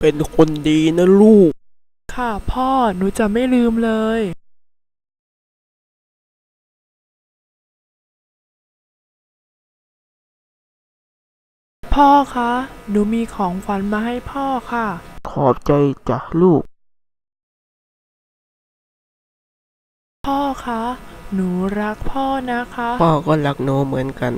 เป็นคนดีนะลูก ค่ะพ่อหนูจะไม่ลืมเลย พ่อคะ หนูมีของขวัญมาให้พ่อค่ะ ขอบใจจ้ะลูก พ่อคะ หนูรักพ่อนะคะ พ่อก็รักหนูเหมือนกัน